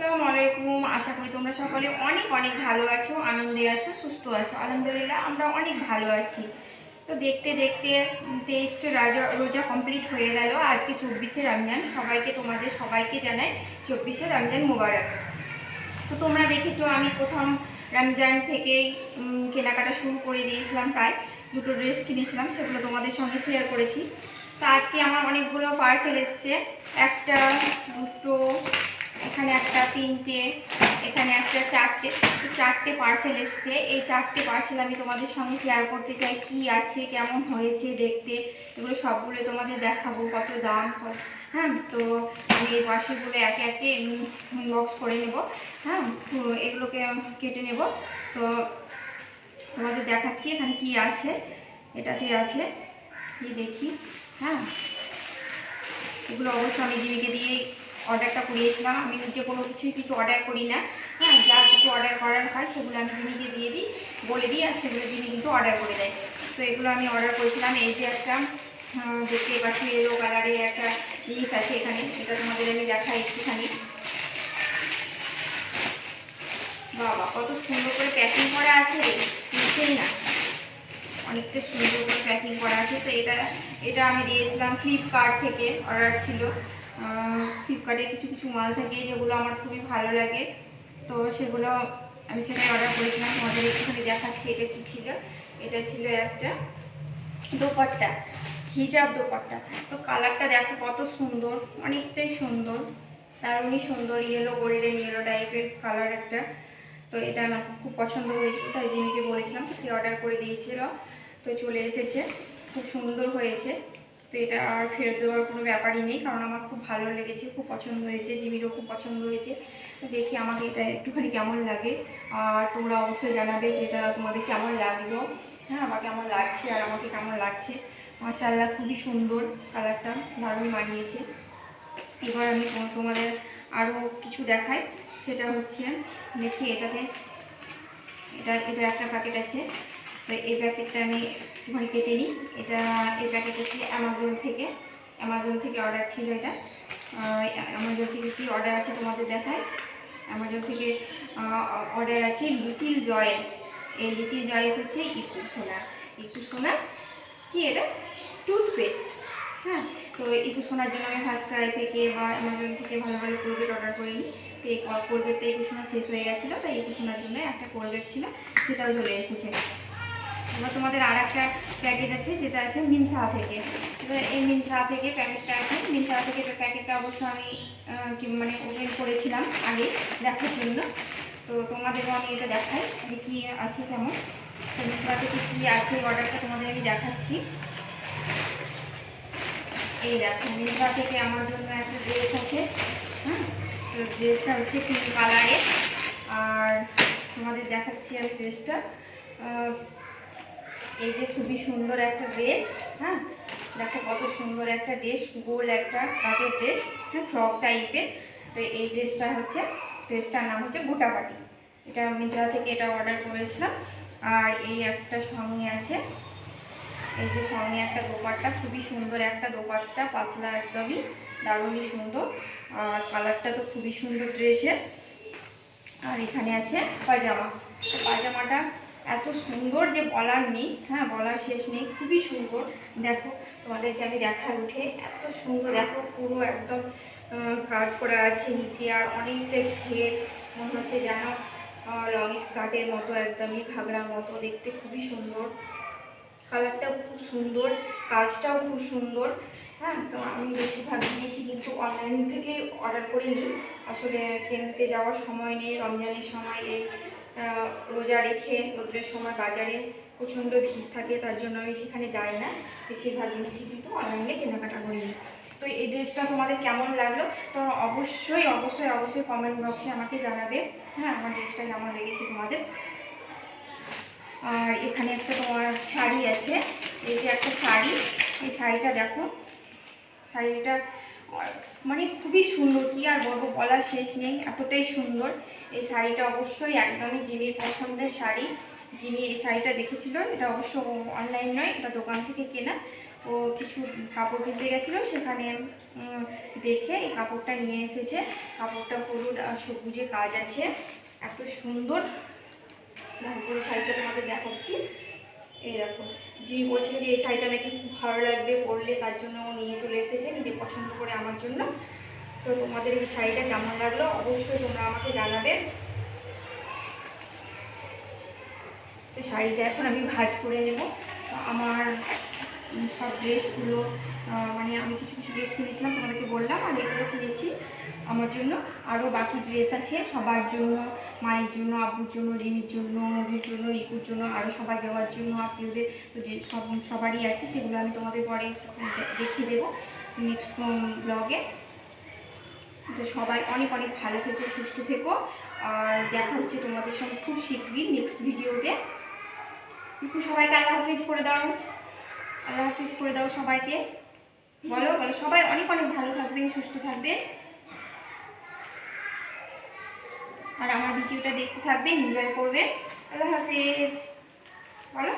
আসসালামু আলাইকুম আশা করি তোমরা সকলে অনেক অনেক ভালো আছো, আনন্দে আছো, সুস্থ আছো। আলহামদুলিল্লাহ, আমরা অনেক ভালো আছি। তো দেখতে দেখতে তেইশটা রাজা রোজা কমপ্লিট হয়ে গেল। আজকে চব্বিশে রমজান। সবাইকে, তোমাদের সবাইকে জানাই চব্বিশে রমজান মোবারক। তো তোমরা দেখেছ, আমি প্রথম রমজান থেকেই কেনাকাটা শুরু করে দিয়েছিলাম। প্রায় দুটো ড্রেস কিনেছিলাম, সেগুলো তোমাদের সঙ্গে শেয়ার করেছি। তো আজকে আমার অনেকগুলো পার্সেল এসছে। একটা, দুটো এখানে একটা তিনটে, এখানে একটা চারটে চারটে পার্সেল এসছে। এই চারটে পার্সেল আমি তোমাদের সঙ্গে শেয়ার করতে চাই, কি আছে, কেমন হয়েছে দেখতে, এগুলো সবগুলো তোমাদের দেখাবো, কত দাম হ্যাঁ তো আমি এই পার্সেলগুলো একে একে বক্স করে নেব হ্যাঁ এগুলোকে কেটে নেব। তো তোমাদের দেখাচ্ছি এখানে কি আছে, এটাতে আছে কি দেখি হ্যাঁ এগুলো অবশ্য আমি জিমিকে দিয়েই অর্ডারটা করিয়েছিলাম। আমি নিজে কোনো কিছুই কিন্তু অর্ডার করি না। হ্যাঁ যা কিছু অর্ডার করার হয় সেগুলো আমি জিমিকে দিয়ে দিই, বলে দিই আর সেগুলো জিমি কিন্তু অর্ডার করে দেয়। তো এগুলো আমি অর্ডার করেছিলাম। এই যে একটা দেখতে পাচ্ছি এলো কালারের একটা জিনিস আছে এখানে। এটা তোমাদের আমি দেখাই একটুখানি। বাবা, কত সুন্দর করে প্যাকিং করা আছে রে। নিচেই না। অনেকটা সুন্দর করে প্যাকিং করা আছে। তো এটা এটা আমি দিয়েছিলাম ফ্লিপকার্ট থেকে। অর্ডার ছিল। ফ্লিপকার্টে কিছু কিছু মাল থাকে, যেগুলো আমার খুবই ভালো লাগে। তো সেগুলো আমি সেখানে অর্ডার করেছিলাম। তোমাদের একটুখানি দেখাচ্ছি এটা কী ছিল। এটা ছিল একটা দোপাট্টা, হিজাব দোপাট্টা। তো কালারটা দেখো কত সুন্দর, অনেকটাই সুন্দর। দারুণই সুন্দর ইয়েলো গোল্ডেন ইয়েলো টাইপের কালার একটা। তো এটা আমার খুব পছন্দ হয়েছিল, তাই জিমিকে বলেছিলাম, তো সে অর্ডার করে দিয়েছিল। তো চলে এসেছে, খুব সুন্দর হয়েছে। তো এটা আর ফেরত দেওয়ার কোনো ব্যাপারই নেই, কারণ আমার খুব ভালো লেগেছে, খুব পছন্দ হয়েছে, জিমিরও খুব পছন্দ হয়েছে। দেখি আমাকে এটা একটুখানি কেমন লাগে, আর তোমরা অবশ্যই জানাবে যে এটা তোমাদের কেমন লাগল হ্যাঁ আমার কেমন লাগছে, আর আমাকে কেমন লাগছে। মাশাআল্লাহ, খুবই সুন্দর কালারটা দারুণই মানিয়েছে। এবার আমি তোমাদের আরও কিছু দেখাই, সেটা হচ্ছে, দেখি এটাতে, এটা এটার একটা প্যাকেট আছে। তো এই প্যাকেটটা আমি একটুখানি কেটে নিই। এটা, এই প্যাকেট হচ্ছে অ্যামাজন থেকে। অ্যামাজন থেকে অর্ডার ছিল এটা। অ্যামাজন থেকে কী অর্ডার আছে তোমাদের দেখায় অ্যামাজন থেকে অর্ডার আছে লিটিল জয়েস এই লিটিল জয়েস হচ্ছে ইকু সোনা ইকু সোনা কি এটা? টুথপেস্ট হ্যাঁ তো ইকু সোনার জন্য আমি ফার্স্ট ক্রাই থেকে বা অ্যামাজন থেকে ভালো ভালো কোলগেট অর্ডার করিনি। সেই কোলগেটটা ইকু সোনা শেষ হয়ে গেছিল, তাই ইকু সোনার জন্য একটা কোলগেট ছিল, সেটাও চলে এসেছে। এবার তোমাদের আর একটা প্যাকেট আছে, যেটা আছে মিন্ত্রা থেকে। এই মিন্ত্রা থেকে প্যাকেটটা আছে। মিন্ত্রা থেকে প্যাকেটটা অবশ্য আমি মানে ওপেন করেছিলাম আগে দেখার জন্য। তো তোমাদেরও আমি এটা দেখাই যে কী আছে কেমন। তো মিন্ত্রা থেকে কী আছে অর্ডারটা তোমাদের আমি দেখাচ্ছি। এই দেখো মিন্ত্রা থেকে আমার জন্য একটা ড্রেস আছে। হ্যাঁ তো ড্রেসটা হচ্ছে পিঙ্ক কালারের আর তোমাদের দেখাচ্ছি আমি ড্রেসটা এই যে খুবই সুন্দর একটা ড্রেস হ্যাঁ? দেখো কত সুন্দর একটা ড্রেস, গোল একটা কাটের ড্রেস হ্যাঁ? ফ্রক টাইপের তো এই ড্রেসটা হচ্ছে, ড্রেসটার নাম হচ্ছে গোটাপাটি এটা মিন্ত্রা থেকে এটা অর্ডার করেছিলাম। আর এই একটা সঙ্গে আছে, এই যে সঙ্গে একটা দোপাট্টা, খুবই সুন্দর একটা দোপাট্টা, পাতলা একদমই, দারুণই সুন্দর। আর কালারটা তো খুবই সুন্দর ড্রেসের। আর এখানে আছে পাজামা। পাজামাটা এত সুন্দর যে বলার নেই হ্যাঁ বলার শেষ নেই, খুবই সুন্দর। দেখো, তোমাদেরকে আমি দেখায় উঠে, এত সুন্দর, দেখো, পুরো একদম কাজ করা আছে নিচে, আর অনেকটা ঘের, মনে হচ্ছে যেন লং স্কার্টের মতো, একদমই ঘাগড়ার মতো, দেখতে খুবই সুন্দর। কালারটাও খুব সুন্দর, কাজটাও খুব সুন্দর হ্যাঁ তো আমি বেশিরভাগ জিনিসই কিন্তু অনলাইন থেকে অর্ডার করিনি। আসলে কিনতে যাওয়ার সময় নেই, রমজানের সময় এই রোজা রেখে রোদ্রের সময় বাজারে প্রচণ্ড ভিড় থাকে, তার জন্য আমি সেখানে যাই না। বেশিরভাগ জিনিসই কিন্তু অনলাইনে কেনাকাটা করি। তো এই ড্রেসটা তোমাদের কেমন লাগল? তো অবশ্যই অবশ্যই অবশ্যই কমেন্ট বক্সে আমাকে জানাবে। হ্যাঁ আমার ড্রেসটা কেমন লেগেছে তোমাদের? আর এখানে একটা তোমার শাড়ি আছে। এই যে একটা শাড়ি, এই শাড়িটা দেখো। শাড়িটা মানে খুবই সুন্দর, কি আর বলব, বলার শেষ নেই, এতটাই সুন্দর। এই শাড়িটা অবশ্যই একদমই জিমির পছন্দের শাড়ি। জিমি এই শাড়িটা দেখেছিল, এটা অবশ্য অনলাইন নয়, এটা দোকান থেকে কেনা। ও কিছু কাপড় কিনতে গেছিল, সেখানে দেখে এই কাপড়টা নিয়ে এসেছে। কাপড়টা হলুদ আর সবুজে কাজ আছে, এত সুন্দর। পুরো শাড়িটা তোমাদের দেখাচ্ছি। এই দেখো, জিমি বলছিল যে এই শাড়িটা নাকি খুব ভালো লাগবে পরলে, তার জন্য ও নিয়ে চলে এসেছে। পছন্দ করে আমার জন্য। তো তোমাদের এই শাড়িটা কেমন লাগল অবশ্যই তোমরা আমাকে জানাবে। তো শাড়িটা এখন আমি ভাঁজ করে নেব। আমার সব ড্রেসগুলো মানে আমি কিছু কিছু ড্রেস কিনেছিলাম, তোমাদেরকে বললাম, আর এগুলো কিনেছি আমার জন্য। আরও বাকি ড্রেস আছে সবার জন্য, মায়ের জন্য, আব্বুর জন্য, রিমির জন্য মরির জন্য ইকুর জন্য, আরও সবাই দেওয়ার জন্য, আত্মীয়দের সব, সবারই আছে, সেগুলো আমি তোমাদের পরে দেখিয়ে দেবো। নেক্সট ব্লগে তো সবাই অনেক অনেক ভালো থেকো, সুস্থ থেকো। আর দেখা হচ্ছে তোমাদের সঙ্গে খুব শীঘ্রই নেক্সট ভিডিওতে একটু সবাইকে আল্লাহ হাফিজ করে দাও। আল্লাহ হাফিজ করে দাও সবাইকে। বলো বলো, সবাই অনেক অনেক ভালো থাকবেন, সুস্থ থাকবেন। আর আমার ভিডিওটা দেখতে থাকবেন এনজয় করবেন। আল্লাহ হাফিজ। বলো।